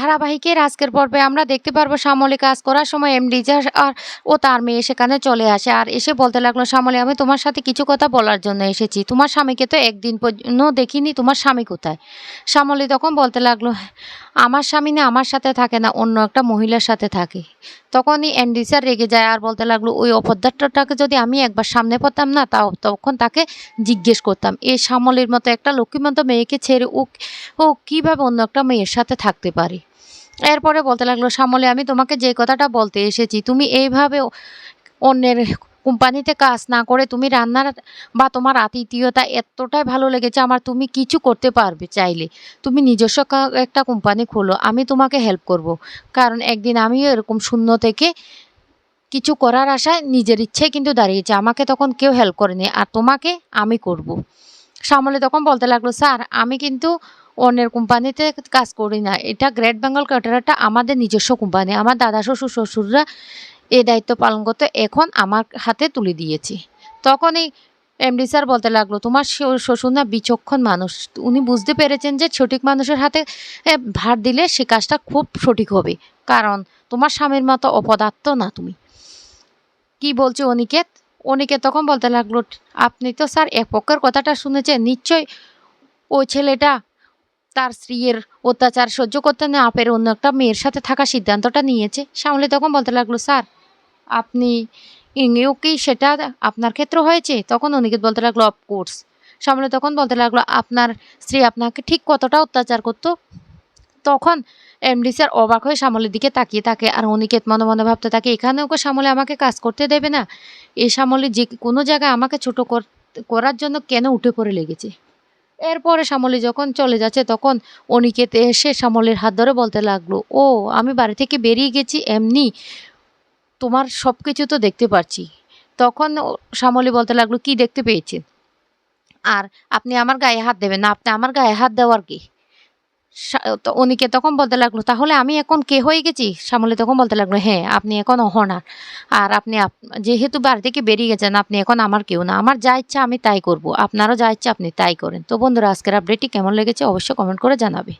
ধারাবাহিকের আজকের পর্বে আমরা দেখতে পারব শ্যামলী কাজ করার সময় এমডি আর ও তার মেয়ে সেখানে চলে আসে। আর এসে বলতে লাগল, শ্যামলী, আমি তোমার সাথে কিছু কথা বলার জন্য এসেছি। তোমার স্বামীকে তো একদিন পর্যন্ত দেখিনি, তোমার স্বামী কোথায়? শ্যামলী তখন বলতে লাগল, আমার স্বামী না আমার সাথে থাকে না, অন্য একটা মহিলার সাথে থাকে। তখনই এমডি স্যার রেগে যায় আর বলতে লাগল, ওই অপদার্থটাকে যদি আমি একবার সামনে পড়তাম না, তাও তখন তাকে জিজ্ঞেস করতাম। এই শ্যামলীর মতো একটা লক্ষ্মীমন্ত মেয়েকে ছেড়ে ও ও কীভাবে অন্য একটা মেয়ের সাথে থাকতে পারে? এরপরে বলতে লাগল, শ্যামলী, আমি তোমাকে যে কথাটা বলতে এসেছি, তুমি এইভাবে অন্যের কোম্পানিতে কাজ না করে তুমি রান্নার বা তোমার আতিথীয়তা এতটাই ভালো লেগেছে, আমার তুমি কিছু করতে পারবে চাইলে। তুমি নিজস্ব একটা কোম্পানি খোলো, আমি তোমাকে হেল্প করব। কারণ একদিন আমিও এরকম শূন্য থেকে কিছু করার আশায় নিজের ইচ্ছে কিন্তু দাঁড়িয়েছে, আমাকে তখন কেউ হেল্প করেনি, আর তোমাকে আমি করব। শ্যামলী তখন বলতে লাগল, স্যার, আমি কিন্তু অন্যের কোম্পানিতে কাজ করি না। এটা গ্রেট বেঙ্গল ক্যাটারারটা আমাদের নিজস্ব কোম্পানি। আমার দাদা, শ্বশুর, শ্বশুররা এই দায়িত্ব পালন করতে। এখন আমার হাতে তুলে দিয়েছি। তখনই এমডি স্যার বলতে লাগল, তোমার শ্বশুর না বিচক্ষণ মানুষ। উনি বুঝতে পেরেছেন যে সঠিক মানুষের হাতে ভার দিলে সে কাজটা খুব সঠিক হবে। কারণ তোমার স্বামীর মতো অপদার্থ না তুমি। কি বলছো অনিকেত? অনিকেত তখন বলতে লাগল, আপনি তো স্যার এক পক্ষের কথাটা শুনেছেন। নিশ্চয় ওই ছেলেটা তার স্ত্রীর অত্যাচার সহ্য করতে না পেরে অন্য একটা মেয়ের সাথে থাকার সিদ্ধান্তটা নিয়েছে। শ্যামলী তখন বলতে লাগল, স্যার, আপনি ইংরেও কি সেটা আপনার ক্ষেত্রে হয়েছে? তখন অনিকেত বলতে লাগল অফকোর্স শ্যামলী তখন বলতে লাগল, আপনার স্ত্রী আপনাকে ঠিক কতটা অত্যাচার করতো? তখন এমডি স্যার অবাক হয়ে শ্যামলের দিকে তাকিয়ে থাকে আর অনিকেত মনে মনে ভাবতে থাকে, এখানেও কি শ্যামলে আমাকে কাজ করতে দেবে না? এই শ্যামলী যে কোনো জায়গায় আমাকে ছোট কর- করার জন্য কেন উঠে পড়ে লেগেছে? এরপরে শ্যামলী যখন চলে যাচ্ছে, তখন অনিকেত এসে শ্যামলীর হাত ধরে বলতে লাগল, ও, আমি বাড়ি থেকে বেরিয়ে গেছি এমনি, তোমার সব কিছু তো দেখতে পাচ্ছি তখন শ্যামলী বলতে লাগল, কি দেখতে পেয়েছেন? আর আপনি আমার গায়ে হাত দেবেন না, আপনি আমার গায়ে হাত দেওয়ার কি? অনিকে তখন বলতে লাগল, তাহলে আমি এখন কে হয়ে গেছি? সামলে তখন বলতে লাগল হ্যাঁ আপনি এখন অহনার আর আপনি আপ- যেহেতু বাড়ি থেকে বেরিয়ে গেছেন, আপনি এখন আমার কেউ না। আমার যা ইচ্ছা আমি তাই করব। আপনারও যা ইচ্ছা আপনি তাই করেন। তো বন্ধুরা, আজকের আপডেটটি কেমন লেগেছে অবশ্যই কমেন্ট করে জানাবে।